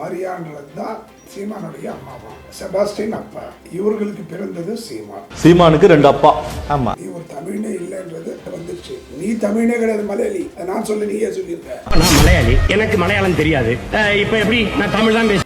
மரியான்றது தான் சீமானுடைய அம்மாவா? செபாஸ்டின் அப்பா. இவர்களுக்கு பிறந்தது சீமான். சீமானுக்கு ரெண்டு அப்பா. ஆமா. நீ ஒரு தமிழனே இல்லைன்றது வந்துருச்சு. நீ தமிழனே கிடையாது மலையாளி. நான் சொல்ல நீயே சொல்லியிருக்க. நான் மலையாளி. எனக்கு மலையாளம் தெரியாது. இப்ப எப்படி? நான் தமிழ் தான் பேச தான்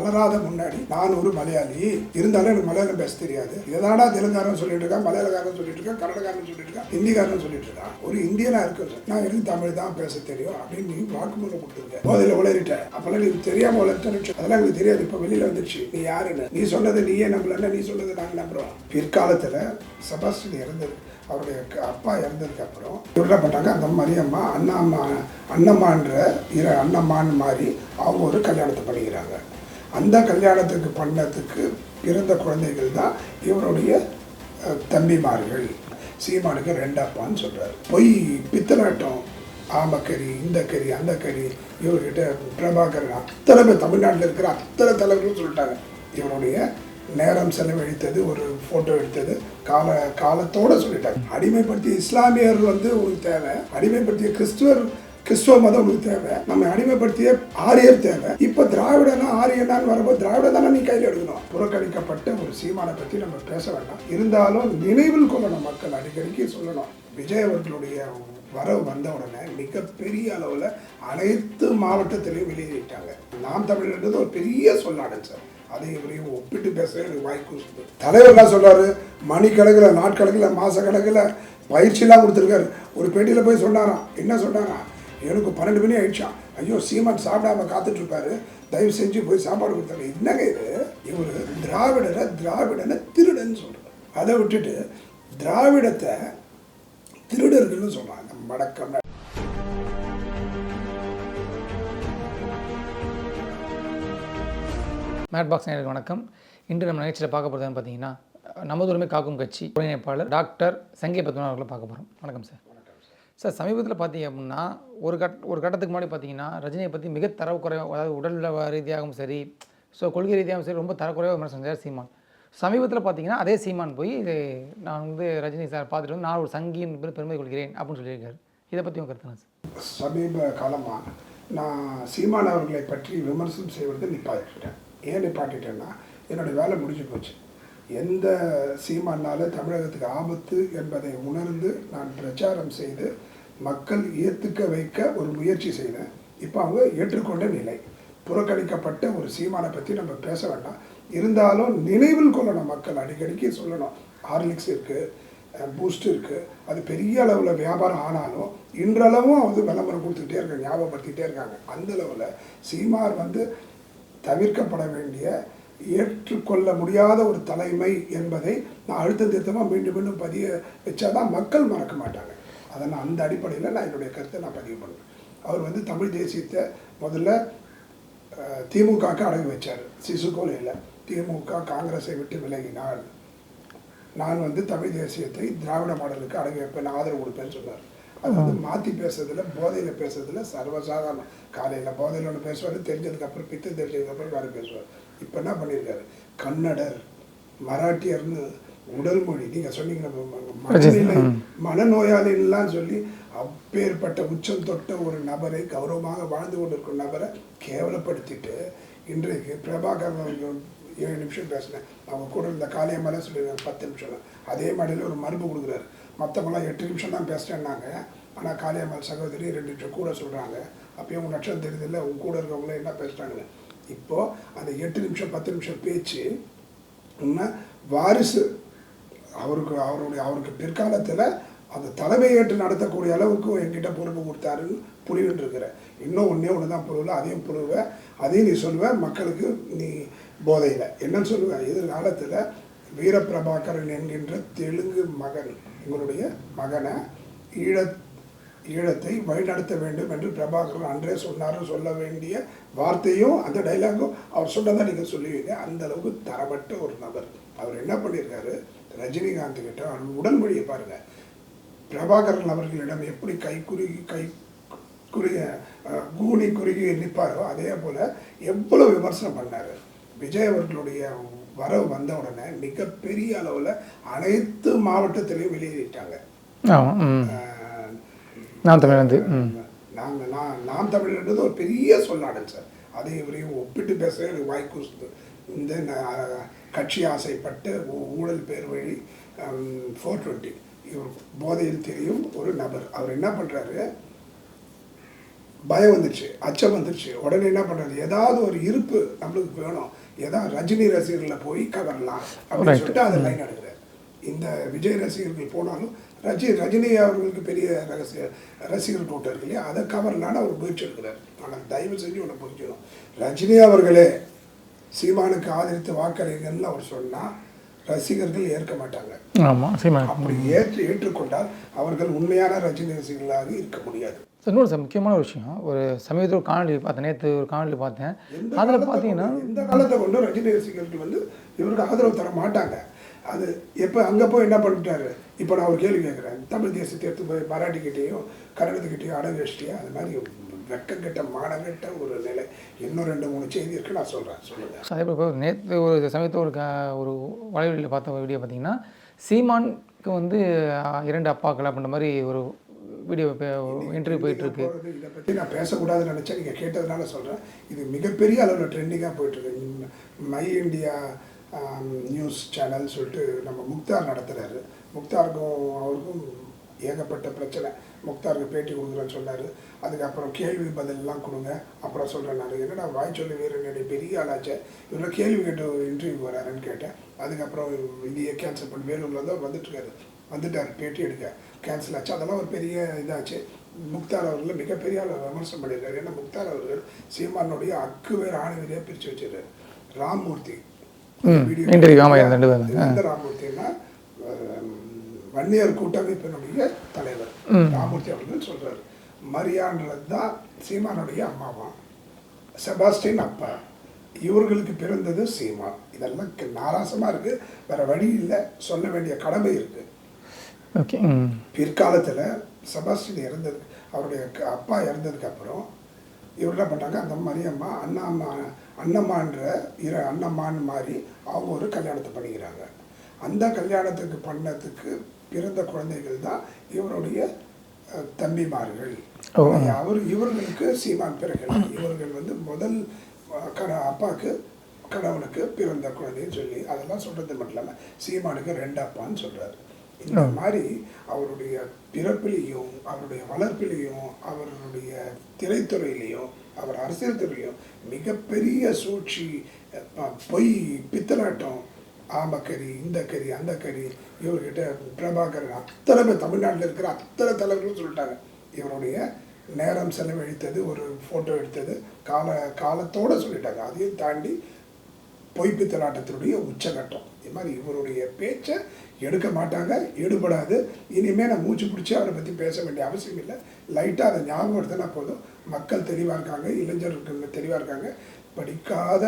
வளராத முன்னாடி நான் ஒரு மலையாளி. இருந்தாலும் எனக்கு மலையாளம் பேச தெரியாது. எதாடா தெலுங்காரன் சொல்லிட்டு இருக்கான் மலையாளக்காரன் சொல்லிட்டு இருக்கான் கன்னடக்காரன் சொல்லிட்டு இருக்கான் ஹிந்திக்காரன் சொல்லிட்டு இருக்கான். ஒரு இந்தியனா இருக்கு நான் எனக்கு தமிழ் தான் பேச தெரியும்? அப்படின்னு நீ வாக்குமூலம் கொடுத்துருக்க. போதையில் உளறிட்ட. அப்பெல்லாம் நீ தெரியாம உளர்த்து அதெல்லாம் எனக்கு தெரியாது. இப்ப வெளியில வந்துருச்சு. நீ யாருன்னு? நீ சொன்னதை நீயே நம்பலன்னா நீ சொன்னதை நாங்கள் நம்புறோம். பிற்காலத்தில் செபாஸ்டின் இறந்தது. அவருடைய க- அப்பா இறந்ததுக்கு அப்புறம் இவர் அந்த மரியம்மா அண்ணாம்மா அண்ணம்மான்ற இரு அண்ணம்மான்னு மாதிரி அவங்க ஒரு கல்யாணத்தை பண்ணிக்கிறாங்க. அந்த கல்யாணத்துக்கு பண்ணதுக்கு பிறந்த குழந்தைகள் தான் இவருடைய தம்பிமார்கள். சீமானுக்கு ரெண்டாப்பான்னு சொல்கிறார் பொய் பித்தலாட்டம். ஆமக்கறி இந்த கறி அந்த கறி இவர்கிட்ட பிரபாகரன் அத்தனை பேர் தமிழ்நாட்டில் இருக்கிற அத்தனை தலைவர்கள் சொல்லிட்டாங்க. இவருடைய நேரம் செலவழித்தது ஒரு ஃபோட்டோ எடுத்தது கால காலத்தோடு சொல்லிட்டாங்க. அடிமைப்படுத்திய இஸ்லாமியர் வந்து உங்களுக்கு தேவை. அடிமைப்படுத்திய கிறிஸ்துவர் கிறிஸ்துவ மதம் உங்களுக்கு தேவை. நம்ம அடிமைப்படுத்திய ஆரியர் தேவை. இப்போ திராவிடனா ஆரியனான்னு வரும்போது திராவிட தானே நீ கையில் எடுக்கணும். புறக்கணிக்கப்பட்ட ஒரு சீமானை பற்றி நம்ம பேச வேண்டாம். இருந்தாலும் நினைவில் கொள்ளணும் மக்கள் அடிக்கடிக்கு சொல்லணும். விஜய் அவர்களுடைய வரவு வந்த உடனே மிகப்பெரிய அளவில் அனைத்து மாவட்டத்திலையும் வெளியேறிட்டாங்க. நாம் தமிழர்ன்றது ஒரு பெரிய சொல்லாடன் சார். அதை இவரையும் ஒப்பிட்டு பேச எனக்கு வாய்ப்பு தலைவர்லாம் சொல்றாரு? மணிக்கணக்கில் நாட்கணக்கில் மாசக்கணக்கில் பயிற்சிலாம் கொடுத்துருக்காரு. ஒரு பேட்டியில் போய் சொன்னாராம். என்ன சொன்னாராம்? எனக்கு பன்னெண்டு மணி ஆயிடுச்சான் ஐயோ சீமான் சாப்பிடாம காத்துட்டு இருப்பாரு தயவு செஞ்சு போய் சாப்பாடு கொடுத்தாரு என்னங்க இது? இவர் திராவிடரை திராவிடனை திருடன்னு சொல்கிறார் அதை விட்டுட்டு திராவிடத்தை திருடர்கள்னு சொல்கிறாங்க மடக்கம் மேட் பாக்ஸ் நேருக்கு வணக்கம். இன்று நம்ம நிகழ்ச்சியில் பார்க்க போகிறதுன்னு பார்த்தீங்கன்னா நமது உரிமை காக்கும் கட்சி ஒருங்கிணைப்பாளர் டாக்டர் சங்கிய பத்மநாபன் அவர்களை பார்க்க போகிறோம் வணக்கம் சார். சார் சமீபத்தில் பார்த்தீங்க அப்படின்னா ஒரு கட் ஒரு கட்டத்துக்கு முன்னாடி பார்த்தீங்கன்னா ரஜினியை பற்றி மிக தரக்குறைவாக அதாவது உடல் ரீதியாகவும் சரி ஸோ கொள்கை ரீதியாகவும் சரி ரொம்ப தரக்குறைவாக விமர்சனம் செஞ்சார் சீமான். சமீபத்தில் பார்த்தீங்கன்னா அதே சீமான் போய் இது நான் வந்து ரஜினி சார் பார்த்துட்டு வந்து நான் ஒரு சங்கியின் பெருமை கொள்கிறேன் அப்படின்னு சொல்லியிருக்காரு. இதை பற்றி உங்கள் கருத்துனா சார். சமீப காலமாக நான் சீமான் அவர்களை பற்றி விமர்சனம் செய்வதை நிப்பாட்டிட்டேன். ஏன் நிப்பாட்டிட்டேன்னா என்னோட வேலை முடிஞ்சு போச்சு. எந்த சீமானால தமிழகத்துக்கு ஆபத்து என்பதை உணர்ந்து நான் பிரச்சாரம் செய்து மக்கள் ஏற்றுக்க வைக்க ஒரு முயற்சி செய்தேன் இப்போ அவங்க ஏற்றுக்கொண்ட நிலை. புறக்கணிக்கப்பட்ட ஒரு சீமானை பற்றி நம்ம பேச வேண்டாம். இருந்தாலும் நினைவில் கொள்ளணும் மக்கள் அடிக்கடிக்கு சொல்லணும். ஹார்லிக்ஸ் இருக்குது பூஸ்ட் இருக்குது அது பெரிய அளவில் வியாபாரம் ஆனாலும் இன்றளவும் வந்து விளம்பரம் கொடுத்துக்கிட்டே இருக்காங்க ஞாபகப்படுத்திகிட்டே இருக்காங்க. அந்த அளவில் சீமார் வந்து தவிர்க்கப்பட வேண்டிய ஏற்றுக்கொள்ள முடியாத ஒரு தலைமை என்பதை நான் அழுத்த திருத்தமாக மீண்டும் மீண்டும் பதிய வச்சாதான் மக்கள் மறக்க மாட்டாங்க. அதை நான் அந்த அடிப்படையில் நான் என்னுடைய கருத்தை நான் பதிவு பண்ணுறேன் அவர் வந்து தமிழ் தேசியத்தை முதல்ல திமுகவுக்கு அடகு வச்சார். சிசுகோலையில் திமுக காங்கிரஸை விட்டு விலகினாள் நான் வந்து தமிழ் தேசியத்தை திராவிட மாடலுக்கு அடங்கி வைப்பேன் ஆதரவு கொடுப்பேன்னு சொன்னார். அது வந்து மாற்றி பேசுறதுல போதையில் பேசுறதுல சர்வசாதாரணம் காலையில் போதையில் ஒன்று பேசுவார் தெரிஞ்சதுக்கப்புறம் பித்து தெரிஞ்சதுக்கப்புறம் வேறு பேசுவார். இப்போ என்ன பண்ணியிருக்காரு கன்னடர் மராட்டியர்னு உடல் மொழி. நீங்கள் சொன்னீங்க மனநிலை மனநோயாளின்லாம் சொல்லி அப்பேற்பட்ட உச்சம் தொட்ட ஒரு நபரை கௌரவமாக வாழ்ந்து கொண்டிருக்கும் நபரை கேவலப்படுத்திட்டு இன்றைக்கு பிரபாகரன் ஏழு நிமிஷம் பேசினேன். அவங்க கூட இருந்த காளியம்மாலே சொல்லியிருக்காங்க பத்து நிமிஷம் அதே மாதிரியில் ஒரு மறுப்பு கொடுக்குறாரு. மற்றவங்களாம் எட்டு நிமிஷம் தான் பேசிட்டேன்னாங்க ஆனால் காளியம்மாள் சகோதரி ரெண்டு நிமிஷம் கூட சொல்கிறாங்க அப்பயும் உங்கள் நட்சத்திரம் தெரியுதில்ல உங்க கூட இருக்கவங்களே என்ன பேசுகிறாங்கன்னு இப்போது அந்த எட்டு நிமிஷம் பத்து நிமிஷம் பேச்சு உண்மை வாரிசு அவருக்கு அவருடைய அவருக்கு பிற்காலத்தில் அந்த தலைமையேற்று நடத்தக்கூடிய அளவுக்கு என்கிட்ட பொறுப்பு கொடுத்தாருன்னு புரிவுன்னு இருக்கிற இன்னும் ஒன்றே ஒன்று தான் புரிவில் அதையும் புரிவேன் அதையும் நீ சொல்லுவ மக்களுக்கு நீ போதையில். என்னன்னு சொல்லுவேன் எதிர்காலத்தில் வீரபிரபாகரன் என்கின்ற தெலுங்கு மகன் உங்களுடைய மகனை ஈழ ஈழத்தை வழிநடத்த வேண்டும் என்று பிரபாகரன் அன்றே சொன்னார். சொல்ல வேண்டிய வார்த்தையும் அந்த டைலாகும் அவர் சொன்னதான் நீங்கள் சொல்லுவீங்க. அந்த அளவுக்கு தரப்பட்ட ஒரு நபர். அவர் என்ன பண்ணியிருக்காரு? ரஜினிகாந்த் கிட்ட உடன்மொழியை பாருங்க. பிரபாகரன் அவர்களிடம் எப்படி கை குறுகி கை குறுகிய கூனி குறுகி நிற்பாரோ அதே போல் எவ்வளோ விமர்சனம் பண்ணார். விஜய் அவர்களுடைய வரவு வந்த உடனே மிகப்பெரிய அளவில் அனைத்து மாவட்டத்திலையும் வெளியேறிட்டாங்க. நான் தமிழ் வந்து ம். நாங்கள் நான் நாம் தமிழர்ன்றது ஒரு பெரிய சொல்லாடல் சார். அதை இவரையும் ஒப்பிட்டு பேச எனக்கு வாய் கூசுது இந்த கட்சி ஆசைப்பட்டு ஊழல் பேர் வழி ஃபோர் டுவெண்ட்டி இவர் போதையில் தெரியும் ஒரு நபர். அவர் என்ன பண்ணுறாரு பயம் வந்துருச்சு அச்சம் வந்துருச்சு. உடனே என்ன பண்ணுறது ஏதாவது ஒரு இருப்பு நம்மளுக்கு வேணும். ஏதாவது ரஜினி ரசிகர்களை போய் கவரலாம் அப்படின்னு. சொல்லிட்டு அதை லைன் எடுக்கிறார். இந்த விஜய் ரசிகர்கள் போனாலும் ரஜி ரஜினி அவர்களுக்கு பெரிய ரகசிய ரசிகர் கூட்டம் இருக்கு இல்லையா? அதை கவரலான்னு அவர் முயற்சி எடுக்கிறார். ஆனால் தயவு செஞ்சு ஒன்று புரிஞ்சுக்கணும். ரஜினி அவர்களே சீமானுக்கு ஆதரித்து வாக்களிங்கன்னு அவர் சொன்னால் ரசிகர்கள் ஏற்க மாட்டாங்க. அப்படி ஏற்று ஏற்றுக்கொண்டால் அவர்கள் உண்மையான ரஜினி ரசிகர்களாக இருக்க முடியாது. இன்னொரு முக்கியமான விஷயம். ஒரு சமீபத்தில் ஒரு காணொலி பார்த்தேன் நேற்று ஒரு காணொலி பார்த்தேன். அதில் பார்த்தீங்கன்னா எந்த காலத்தை கொண்டு ரஜினி ரசிகர்கள் வந்து இவருக்கு ஆதரவு தர மாட்டாங்க. அது எப்போ அங்கே போய் என்ன பண்ணிட்டாரு? இப்போ நான் ஒரு கேள்வி கேட்குறேன். தமிழ் தேசத்தை எடுத்து போய் மராட்டிக்கிட்டேயும் கன்னடத்துக்கிட்டேயும் அடகு வச்சிட்டியா அது மாதிரி வெக்கங்கெட்ட மானங்கெட்ட ஒரு நிலை. இன்னும் ரெண்டு மூணு செய்தி இருக்கு நான் சொல்கிறேன் சொல்லுங்கள் அதே போல் நேற்று ஒரு சமயத்தில் ஒரு ஒரு வலைவெளியில் பார்த்த ஒரு வீடியோ பார்த்தீங்கன்னா சீமானுக்கு வந்து இரண்டு அப்பாக்கள் அப்படின்ற மாதிரி ஒரு வீடியோ இன்டர்வியூ போயிட்டுருக்கு இதை பற்றி நான் பேசக்கூடாதுன்னு நினச்சேன். நீங்கள் கேட்டதுனால சொல்கிறேன் இது மிகப்பெரிய அளவில் ட்ரெண்டிங்காக போயிட்டுருக்கு மை இந்தியா நியூஸ் சேனல் சொல்லிட்டு நம்ம முக்தார் நடத்துகிறாரு முக்தாருக்கும் அவருக்கும் ஏகப்பட்ட பிரச்சனை. முக்தாருக்கு பேட்டி கொடுக்குறேன்னு சொன்னார். அதுக்கப்புறம் கேள்வி பதிலெலாம் கொடுங்க. அப்புறம் சொல்கிறேன் நான். என்னடா வாய் சொல்லி வேறு என்னுடைய பெரிய ஆளாச்சே. இவ்வளோ கேள்வி கேட்டு இன்டர்வியூ வராருன்னு கேட்டேன். அதுக்கப்புறம் இதையே கேன்சல் பண்ணி வேலூரில் தான் வந்துட்டுருக்காரு. வந்துட்டார் பேட்டி எடுக்க. கேன்சல் ஆச்சு. அதெல்லாம் ஒரு பெரிய இதாச்சு. முக்தார் அவர்கள் மிகப்பெரிய அளவு விமர்சனம் பண்ணியிருக்காரு. ஏன்னா முக்தார் அவர்கள் சீமானுடைய அக்கு வேறு ஆணி வேறையாக பிரித்து வச்சிருக்காரு. ராம்மூர்த்தி. ம், வீடியோ ராமூர்த்தின்னா வன்னியர் கூட்டமைப்பினுடைய தலைவர் ராமூர்த்தி அவர்கள் சொல்றாரு. மரியான்றது தான் சீமானுடைய அம்மாவா? செபாஸ்டின் அப்பா. இவர்களுக்கு பிறந்தது சீமா இதெல்லாம் நாராசமா இருக்கு. வேற வழி இல்லை. சொல்ல வேண்டிய கடமை இருக்கு. ஓகே பிற்காலத்தில் செபாஸ்டின் இறந்தது அவருடைய அப்பா இறந்ததுக்கு அப்புறம் இவர் என்ன பண்ணாங்க அந்த மரியம்மா அண்ணாம்மா அண்ணம்மான்ற இர அண்ணம்மான்னு மாதிரி அவங்க ஒரு கல்யாணத்தை பண்ணிக்கிறாங்க. அந்த கல்யாணத்துக்கு பண்ணதுக்கு பிறந்த குழந்தைகள் தான் இவருடைய தம்பிமார்கள். அவர் இவர்களுக்கு சீமான் பிறகு இவர்கள் வந்து முதல் கண அப்பாவுக்கு கணவனுக்கு பிறந்த குழந்தைன்னு சொல்லி அதெல்லாம் சொல்றது மட்டும் இல்லாமல் சீமானுக்கு ரெண்டு அப்பான்னு சொல்றாரு. இந்த மாதிரி அவருடைய பிறப்பிலையும் அவருடைய வளர்ப்பிலையும் அவருடைய திரைத்துறையிலையும் அவர் அரசியல் துறையிலையும் மிகப்பெரிய சூழ்ச்சி பொய் பித்தலாட்டம் ஆமக்கறி இந்த கறி அந்த கறி இவர்கிட்ட பிரபாகரன் அத்தனை பேர் தமிழ்நாட்டில் இருக்கிற அத்தனை தலைவர்களும் சொல்லிட்டாங்க. இவருடைய நேரம் செலவழித்தது ஒரு ஃபோட்டோ எடுத்தது கால காலத்தோடு சொல்லிட்டாங்க. அதையும் தாண்டி பொய்ப்பித்தலாட்டத்தினுடைய உச்சகட்டம். இது மாதிரி இவருடைய பேச்சை எடுக்க மாட்டாங்க ஈடுபடாது. இனிமேல் நான் மூச்சு பிடிச்சி அவரை பற்றி பேச வேண்டிய அவசியம் இல்லை. லைட்டாக அதை ஞாபகம் ஞாபகப்படுத்தினா போதும். மக்கள் தெளிவாக இருக்காங்க இளைஞர்கள் தெளிவாக இருக்காங்க. படிக்காத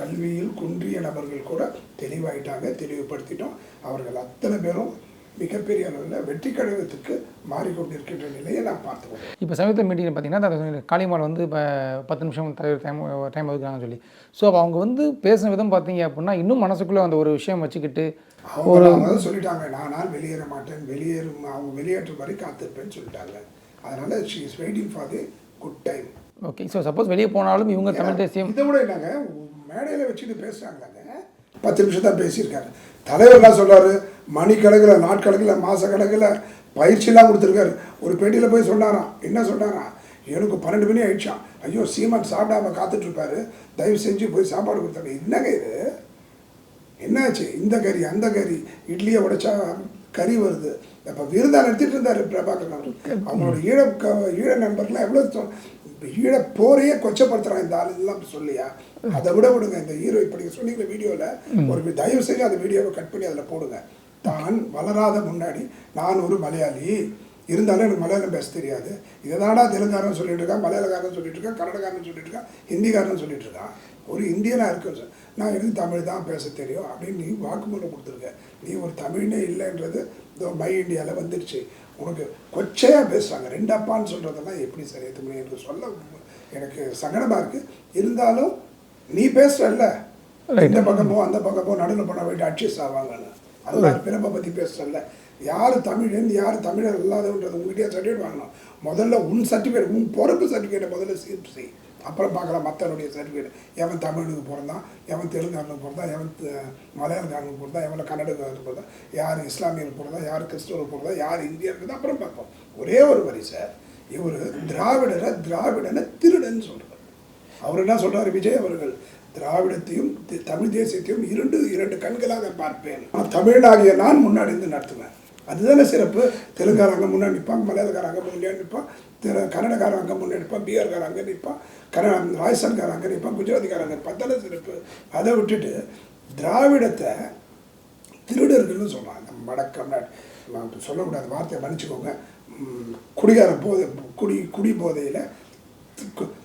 கல்வியில் குன்றிய நபர்கள் கூட தெளிவாயிட்டாங்க தெளிவுபடுத்திட்டோம். அவர்கள் அத்தனை பேரும் மிகப்பெரிய அளவில் வெற்றி கழகத்துக்கு மாறிக்கொண்டிருக்கின்ற நிலையை நான் பார்த்து கொண்டேன் இப்போ சமீபத்தில் மீட்டிங்கில் பார்த்தீங்கன்னா அந்த காளிமால் வந்து இப்போ பத்து நிமிஷம் தலைவர் டைம் டைம் ஒதுக்குறாங்கன்னு சொல்லி. ஸோ அப்போ அவங்க வந்து பேசின விதம் பார்த்தீங்க அப்படின்னா இன்னும் மனசுக்குள்ளே அந்த ஒரு விஷயம் வச்சுக்கிட்டு அவங்க அவங்க சொல்லிட்டாங்க நானால் வெளியேற மாட்டேன் வெளியேறும் அவங்க வெளியேற்றும் வரை காத்திருப்பேன்னு சொல்லிட்டாங்க. அதனால she is waiting for the good time okay so suppose வெளியே போனாலும் இவங்க தமிழ் தேசியம் இதை விட என்னங்க மேடையில் வச்சுட்டு பேசுகிறாங்களாங்க பத்து நிமிஷம் தான் பேசியிருக்காரு தலைவர் என்ன சொல்றாரு? மணிக்கணக்கில் நாட்கணக்கில் மாதக்கணக்கில் பயிற்சியெல்லாம் கொடுத்துருக்காரு. ஒரு பேட்டியில் போய் சொன்னாராம். என்ன சொன்னாராம்? எனக்கு பன்னெண்டு மணி ஆயிடுச்சான் ஐயோ சீமான் சாப்பிடாம காத்துட்டு இருப்பாரு. தயவு செஞ்சு போய் சாப்பாடு கொடுத்தாங்க என்னங்க இது? என்னாச்சு? இந்த கறி அந்த கறி. இட்லியை உடைச்சா கறி வருது. அப்போ விருதா நடத்திட்டு இருந்தார் பிரபாகரன் அவர் அவங்களோட ஈழ ஈழ நண்பர்லாம் எவ்வளோ இப்ப ஈழ போரையே கொச்சப்படுத்துறான் இந்த ஆள் இதெல்லாம் சொல்லியா? அதை விட விடுங்க இந்த ஹீரோ இப்படி சொன்னீங்க வீடியோவில் ஒரு தயவு செஞ்சு அந்த வீடியோவை கட் பண்ணி அதில் போடுங்க. தான் வளராத முன்னாடி நான் ஒரு மலையாளி. இருந்தாலும் எனக்கு மலையாளம் பேச தெரியாது. இதனாடா தெலுங்காரன் சொல்லிட்டு இருக்கான் மலையாளக்காரன் சொல்லிட்டு இருக்கான் கன்னடக்காரன் சொல்லிட்டு இருக்கான் ஹிந்திக்காரன் சொல்லிட்டு இருக்கான். ஒரு இந்தியனாக இருக்கு சார். நான் எனக்கு தமிழ் தான் பேச தெரியும் அப்படின்னு நீ வாக்குமூலம் கொடுத்துருக்க. நீ ஒரு தமிழ்னே இல்லைன்றது இதோ மை இந்தியாவில் வந்துடுச்சு உனக்கு கொச்சையாக பேசுகிறாங்க ரெண்டு அப்பான்னு சொல்கிறதெல்லாம் எப்படி சரி முடியும் எனக்கு சொல்ல எனக்கு சங்கடமாக இருக்குது இருந்தாலும் நீ பேசுகிறல்ல இந்த பக்கம் அந்த பக்கம் நடுவில் போனால் போயிட்டு அட்ஜஸ்ட் ஆவாங்கன்னு அதுதான் பிறப்பை பற்றி பேசுகிறல்ல யார் தமிழன் யார் தமிழர் இல்லாதவன்றது உங்ககிட்டயே சர்டிஃபிகேட் வாங்கணும். முதல்ல உன் சர்டிஃபிகேட் உன் பொறுப்பு சர்டிஃபிகேட்டை முதல்ல சீர் செய். அப்புறம் பார்க்கலாம் மற்றவனுடைய சர்டிஃபிகேட். எவன் தமிழுக்கு பிறந்தான் எவன் தெலுங்காரனுக்கு பிறந்தான் எவன் மலையாளக்காரனுக்கு பிறந்தான் எவன் கன்னடக்காரனுக்கு பிறந்தான் யார் இஸ்லாமியனுக்கு பிறந்தா யார் கிறிஸ்துவருக்கு பிறந்தா யார் இந்தியருக்கு அப்புறம் பார்ப்போம். ஒரே ஒரு வரிசை இவர் திராவிடரை திராவிடனை திருடன்னு சொல்கிறார் அவர் என்ன சொல்றாரு விஜய் அவர்கள்? திராவிடத்தையும் தி- தமிழ் தேசியத்தையும் இரண்டு இரண்டு கண்களாக பார்ப்பேன். தமிழாகிய நான் முன்னாடி இருந்து நடத்துவேன். அதுதானே சிறப்பு. தெலுங்காரங்க முன்னாடி நிற்பாங்க மலையாளக்காரங்க முன்னாடி நிற்பான் கன்னடக்காரன் அங்கே முன்னாடி நிற்பான் பீகார்காரன் அங்கே நிற்பான் கன ராஜஸ்தான்காரன் அங்கே நிற்பான் குஜராத்திக்காரன் அங்கே தானே சிறப்பு அதை விட்டுட்டு திராவிடத்தை திருடர்கள்னு சொல்கிறாங்க நம்ம வடக்கம் நான் சொல்லக்கூடாத வார்த்தையை மன்னிச்சுக்கோங்க. குடிகார போதை குடி குடி போதையில்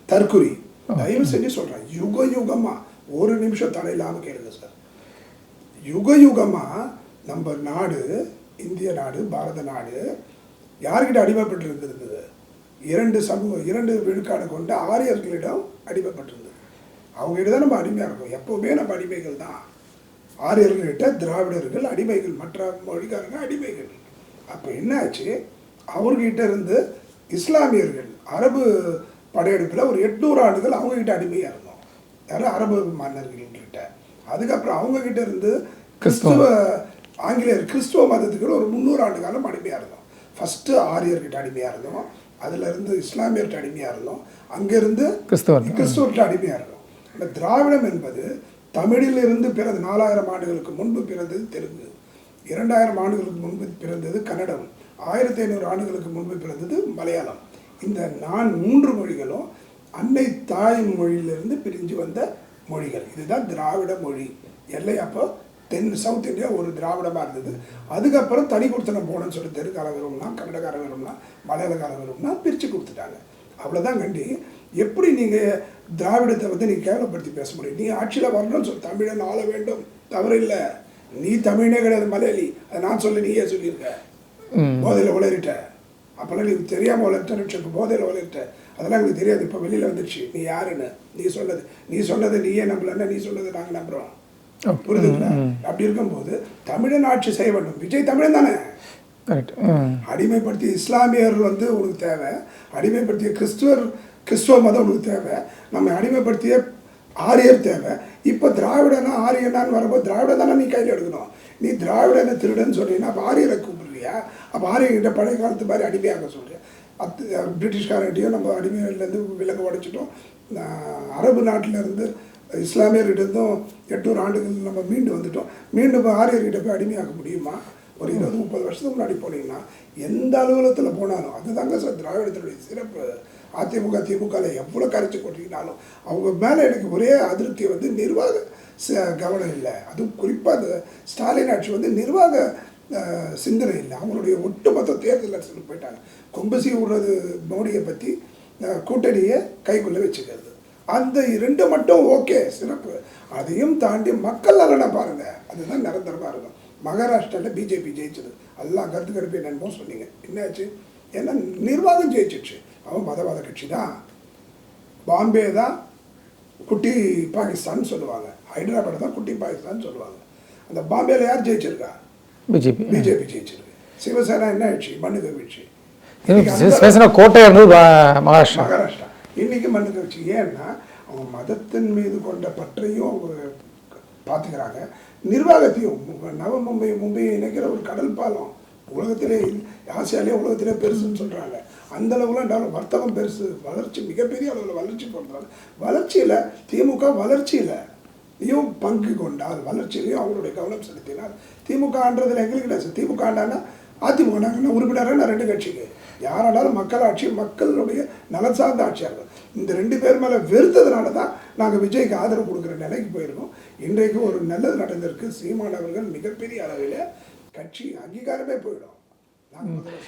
தற்குறி தயவு செஞ்சு சொல்கிறேன் யுக யுகமாக ஒரு நிமிஷம் தலையில்லாமல் கேளுங்க சார். யுக யுகமாக நம்ம நாடு இந்திய நாடு பாரத நாடு யார்கிட்ட அடிமைப்பட்டு இருந்திருந்தது இரண்டு சமூக இரண்டு விழுக்காடு கொண்ட ஆரியர்களிடம் அடிமைப்பட்டிருந்தது. அவங்ககிட்ட தான் நம்ம அடிமையாக இருக்கோம். எப்போவுமே நம்ம அடிமைகள் தான். ஆரியர்கள்கிட்ட திராவிடர்கள் அடிமைகள் மற்ற மொழிக்காரங்க அடிமைகள். அப்போ என்ன ஆச்சு அவர்கிட்ட இருந்து இஸ்லாமியர்கள் அரபு படையெடுப்பில் ஒரு எட்நூறு ஆண்டுகள் அவங்ககிட்ட அடிமையாக இருந்தோம். யாரும் அரபு மன்னர்கள்கிட்ட. அதுக்கப்புறம் அவங்ககிட்ட இருந்து கிறிஸ்துவ ஆங்கிலேயர் கிறிஸ்துவ மதத்துக்கு ஒரு முந்நூறு ஆண்டு காலம் அடிமையாக இருந்தோம். ஃபஸ்ட்டு ஆரியர்கிட்ட அடிமையாக இருந்தோம். அதுல இருந்து இஸ்லாமியர்கிட்ட அடிமையாக இருந்தோம். அங்கேருந்து கிறிஸ்தவர். கிறிஸ்துவர்கிட்ட அடிமையாக இருந்தோம். இந்த திராவிடம் என்பது தமிழிலிருந்து பிறந்து நாலாயிரம் ஆண்டுகளுக்கு முன்பு பிறந்தது தெலுங்கு. இரண்டாயிரம் ஆண்டுகளுக்கு முன்பு பிறந்தது கன்னடம். ஆயிரத்தி ஐநூறு ஆண்டுகளுக்கு முன்பு பிறந்தது மலையாளம். இந்த நான் மூன்று மொழிகளும் அன்னை தாய் மொழியிலிருந்து பிரிஞ்சு வந்த மொழிகள். இதுதான் திராவிட மொழி. எல்லை அப்போ தென் சவுத் இந்தியா ஒரு திராவிடமாக இருந்தது. அதுக்கப்புறம் தனி கொடுத்தனம் போனேன்னு சொல்லி தெலுங்கார விரும்பினா கன்னடக்கார விரும்பினா மலையாளக்கார பிரித்து கொடுத்துட்டாங்க. அவ்வளோதான் கண்டி. எப்படி நீங்கள் திராவிடத்தை வந்து நீங்கள் கேவலப்படுத்தி பேச முடியும்? நீ ஆட்சியில் வரணும்னு சொல்லி. தமிழன் ஆள வேண்டும். தவறு இல்லை நீ தமிழனே கிடையாது மலையாளி. அதை நான் சொல்ல நீயே சொல்லியிருக்க. போதையில் உளறிட்ட. அப்போல்லாம் நீ தெரியாமல் உளர்த்த போதையில் உளறிட்ட. அதெல்லாம் எங்களுக்கு தெரியாது. இப்போ வெளியில் வந்துடுச்சு நீ யாருன்னு? நீ சொன்னது. நீ சொன்னது நீயே நம்பலன்னா நீ சொன்னதை நாங்கள் நம்புகிறோம் புரியுதுங்களா? அப்படி இருக்கும்போது தமிழன் ஆட்சி செய்ய வேண்டும். விஜய் தமிழன் தானே? கரெக்ட். அடிமைப்படுத்திய இஸ்லாமியர் வந்து உனக்கு தேவை. அடிமைப்படுத்திய கிறிஸ்துவர் கிறிஸ்துவ மதம் உனக்கு தேவை. நம்ம அடிமைப்படுத்திய ஆரியர் தேவை. இப்போ திராவிடனா ஆரியனான்னு வரும்போது திராவிடம் தானே நீ கையில் எடுக்கணும். நீ திராவிடனை திருடன்னு சொல்றீங்கன்னா அப்போ ஆரியரை கூப்பிடுறியா? அப்போ ஆரியர்கிட்ட பழைய காலத்து மாதிரி அடிமையாக சொல்றியா அத்து பிரிட்டிஷ்காரர்கிட்டையும் நம்ம அடிமையிலேருந்து விலங்கு உடைச்சிட்டோம். அரபு நாட்டில் இருந்து இஸ்லாமியர்கிட்டருந்தும் எட்நூறு ஆண்டுகள் நம்ம மீண்டு வந்துட்டோம். மீண்டும் ஆரியர்கிட்ட போய் அடிமையாக்க முடியுமா? ஒரு இருபது முப்பது வருஷத்துக்கு முன்னாடி போனீங்கன்னா எந்த அலுவலகத்தில் போனாலும் அதுதாங்க சார் திராவிடத்தினுடைய சிறப்பு. அதிமுக திமுகவில் எவ்வளோ கரைச்சி கொட்டிக்கினாலும் அவங்க மேலே எனக்கு ஒரே அதிருப்தி வந்து நிர்வாக ச- கவனம் இல்லை. அதுவும் குறிப்பாக அந்த ஸ்டாலின் ஆட்சி வந்து நிர்வாக சிந்தனை இல்லை. அவங்களுடைய ஒட்டுமொத்த தேர்தல் அரசியலுக்கு போயிட்டாங்க. கொம்பசி விடுறது மோடியை பற்றி கூட்டணியை கைக்குள்ளே வச்சுக்கிறது. அந்த ரெண்டு மட்டும் ஓகே சிறப்பு. அதையும் தாண்டி மக்கள் நலனை பாருங்க. அதுதான் நிரந்தரமாக இருக்கும். மகாராஷ்டிராவில் பிஜேபி ஜெயிச்சது. எல்லாம் கருத்து கருப்பு என்னமோ சொன்னீங்க. என்னாச்சு? ஏன்னா நிர்வாகம் ஜெயிச்சிச்சு அவன் மதவாத கட்சி தான் பாம்பே தான் குட்டி பாகிஸ்தான் சொல்லுவாங்க. ஹைதராபாத் தான் குட்டி பாகிஸ்தான் சொல்லுவாங்க. அந்த பாம்பேல யார் ஜெயிச்சிருக்கா? பிஜேபி. பிஜேபி ஜெயிச்சிருக்கு. சிவசேனா என்ன ஆயிடுச்சு? மண்ணு இருந்தது பா- மகாராஷ்டிரா. மகாராஷ்டிரா. இன்றைக்கும் மண்ணு கவிச்சு ஏன்னா அவங்க மதத்தின் மீது கொண்ட பற்றையும் அவங்க பார்த்துக்கிறாங்க. நிர்வாகத்தையும் நவ மும்பை மும்பையை இணைக்கிற ஒரு கடல் பாலம் உலகத்திலே இல்ல- ஆசியாலே உலகத்திலே பெருசுன்னு சொல்கிறாங்க அந்த அளவுலாம் டெவலப் வர்த்தகம் பெருசு வளர்ச்சி மிகப்பெரிய அளவில் வளர்ச்சி பண்ணுறாங்க வளர்ச்சியில் திமுக வளர்ச்சியில் நீயும் பங்கு கொண்டால் வளர்ச்சியிலையும் அவங்களுடைய கவனம் செலுத்தினால் திமுக ஆண்டதில் எங்களுக்கு கிடையாது திமுக ஆண்டானா அதிமுக நாங்கள் உறுப்பினராக ரெண்டு கட்சிக்கு. யாரானாலும் மக்களாட்சி மக்களுடைய நலன் சார்ந்த ஆட்சியாக இருக்கும் இந்த ரெண்டு பேர் மேலே வெறுத்ததுனால தான் நாங்கள் விஜய்க்கு ஆதரவு கொடுக்குற நிலைக்கு போயிருக்கோம். இன்றைக்கு ஒரு நல்லது நடந்திருக்கு. சீமான் அவர்கள் மிகப்பெரிய அளவில் கட்சி அங்கீகாரமே போயிடும்.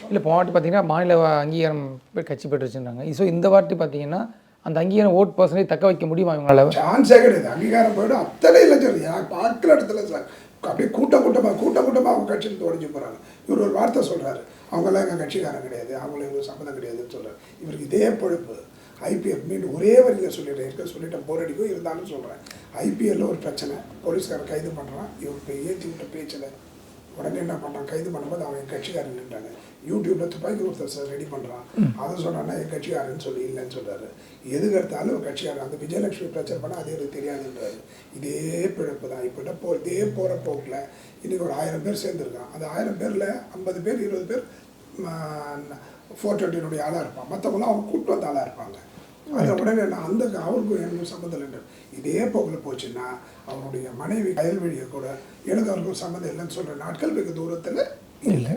இல்லை போன வாட்டி பார்த்தீங்கன்னா மாநில அங்கீகாரம் கட்சி பெற்று வச்சுருந்தாங்க ஸோ இந்த வாட்டி பார்த்தீங்கன்னா அந்த அங்கீகாரம் ஓட் பர்சன்டேஜ் தக்க வைக்க முடியுமா இவங்களால? சான்ஸே கிடையாது. அங்கீகாரம் போயிடும். அத்தனை இளைஞர் யார் பார்க்குற இடத்துல சார் அப்படியே கூட்டம் கூட்டமாக கூட்டம் கூட்டமாக அவங்க கட்சியில் உடஞ்சி போகிறாங்க இவர் ஒரு வார்த்தை சொல்கிறாரு அவங்களாம் எங்கள் கட்சிக்காரன் கிடையாது. அவங்களும் எங்களுக்கு சம்மந்தம் கிடையாதுன்னு சொல்கிறார் இவருக்கு இதே பொழுப்பு. ஐபிஎல் மீண்டும் ஒரே வரியில் சொல்லிட்டேன். இருக்க சொல்லிட்டேன்? போர் அடிக்கும். இருந்தாலும் சொல்கிறேன் ஐபிஎல்ல ஒரு பிரச்சனை. போலீஸ்காரர் கைது பண்ணுறான் இவர் போய் ஏற்றி விட்ட பேச்சில். உடனே என்ன பண்ணான் கைது பண்ணும்போது அவன் என் கட்சிக்காரன் நின்றாங்க. யூடியூப்ல துப்பாக்கி ஒருத்தர் சார் ரெடி பண்ணுறான் அதை சொன்னான்னா என் கட்சிக்காரன்னு சொல்லி இல்லைன்னு சொல்றாரு. எதுக்கு எடுத்தாலும் ஒரு கட்சிக்காரன் அந்த விஜயலட்சுமி பிரச்சனை பண்ணால் அது எனக்கு தெரியாதுன்றாரு. இதே பிழப்பு தான். இப்போ போ இதே போகிற போக்கில் இன்னைக்கு ஒரு ஆயிரம் பேர் சேர்ந்துருக்கான். அந்த ஆயிரம் பேரில் ஐம்பது பேர் இருபது பேர் ஃபோர் டுவெண்ட்டினுடைய ஆளாக இருப்பான். மற்றவங்களாம் அவங்க கூட்டு வந்த ஆளாக இருப்பாங்க. அதை உடனே நான் அந்த அவருக்கும் எனக்கும் சம்மந்தம் இல்லை இதே போக்கில் போச்சுன்னா அவருடைய மனைவி கயல்வழியை கூட எனக்கு அவருக்கும் சம்மந்தம் இல்லைன்னு சொல்கிற நாட்கள் வெகு தூரத்தில் இல்லை.